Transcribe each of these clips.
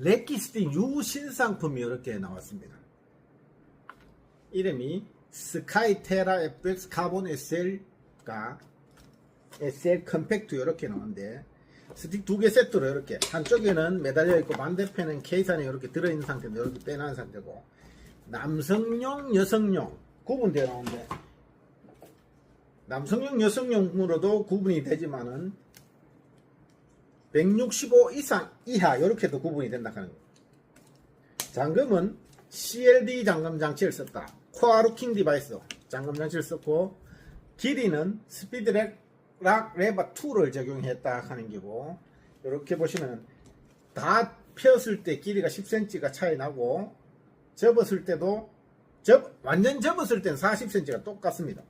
레키스틴 유신상품이 이렇게 나왔습니다. 이름이 스카이테라 FX 카본 SL과 SL 컴팩트 이렇게 나오는데 스틱 두 개 세트로 이렇게 한쪽에는 매달려 있고 반대편은 안에 이렇게 들어있는 상태인데 이렇게 빼놓은 상태고 남성용 여성용 구분되어 나오는데 남성용 여성용으로도 구분이 되지만은 165 이상 이하 이렇게도 구분이 된다 하는 거예요. 잠금은 CLD 잠금 장치를 썼다. 코아 루킹 디바이스 잠금 장치를 썼고 길이는 스피드렉 락 레버 2를 적용했다 하는 게고 이렇게 보시면 다 펴었을 때 길이가 10cm가 차이 나고 접었을 때도 접 완전 접었을 때는 40cm가 똑같습니다.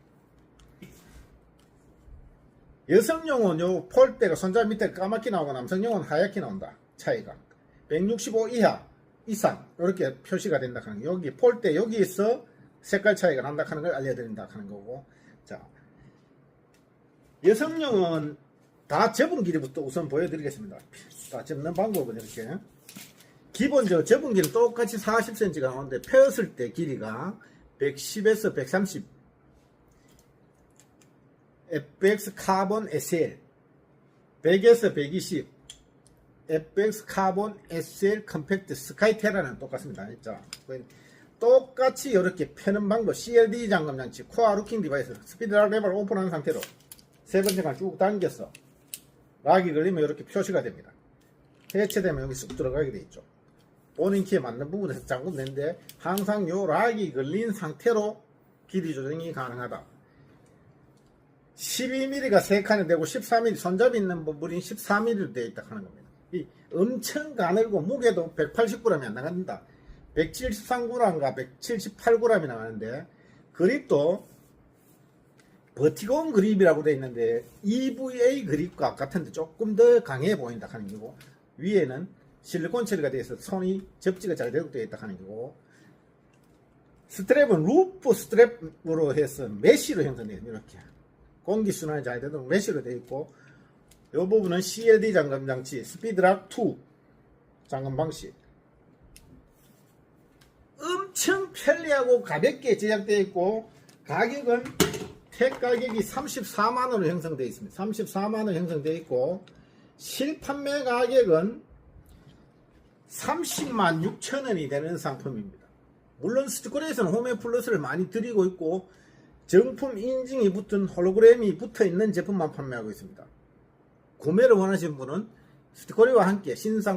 여성용은 요 폴대가 손잡이 밑에 까맣게 나오고 남성용은 하얗게 나온다. 차이가. 165 이하 이상 이렇게 표시가 된다 하는 거. 여기 폴대 여기에서 색깔 차이가 난다 하는 걸 알려드린다 하는 거고. 자, 여성용은 다 접은 길이부터 우선 보여드리겠습니다. 다 접는 방법은 이렇게. 기본적으로 접은 길은 똑같이 40cm가 나오는데 펴었을 때 길이가 110에서 130 FX 카본 SL 100에서 120 FX 카본 SL 컴팩트 스카이테라는 똑같습니다. 진짜. 똑같이 이렇게 펴는 방법 CLD 잠금 장치 코어 루킹 디바이스 스피드 락 레버를 오픈한 상태로 세 번째 간 쭉 당겨서 락이 걸리면 이렇게 표시가 됩니다. 해체되면 여기 쑥 들어가게 돼 있죠. 본인 키에 맞는 부분에서 잠금되는데 항상 요 락이 걸린 상태로 길이 조정이 가능하다. 12mm가 3칸이 되고 13mm 손잡이 있는 부분이 14mm로 되어 있다 하는 겁니다. 이 엄청 가늘고 무게도 180g이 안 나간다. 173g과 178g이 나가는데 그립도 버티건 그립이라고 되어 있는데 EVA 그립과 같은데 조금 더 강해 보인다 하는 거고 위에는 실리콘 처리가 되어 있어 손이 접지가 잘 되고 되어 있다 하는 거고 스트랩은 루프 스트랩으로 해서 메쉬로 형성되어 있습니다. 이렇게 공기순환이 잘 되도록 메쉬로 되어 있고 이 부분은 CLD 잠금 장치 스피드락 2 잠금 방식. 엄청 편리하고 가볍게 제작되어 있고 가격은 택 가격이 34만원으로 형성되어 있습니다. 34만원 형성되어 있고 실판매 가격은 30만 6천원이 되는 상품입니다. 물론 스티커에서는 홈에 플러스를 많이 드리고 있고 정품 인증이 붙은 홀로그램이 붙어 있는 제품만 판매하고 있습니다. 구매를 원하시는 분은 스티커리와 함께 신상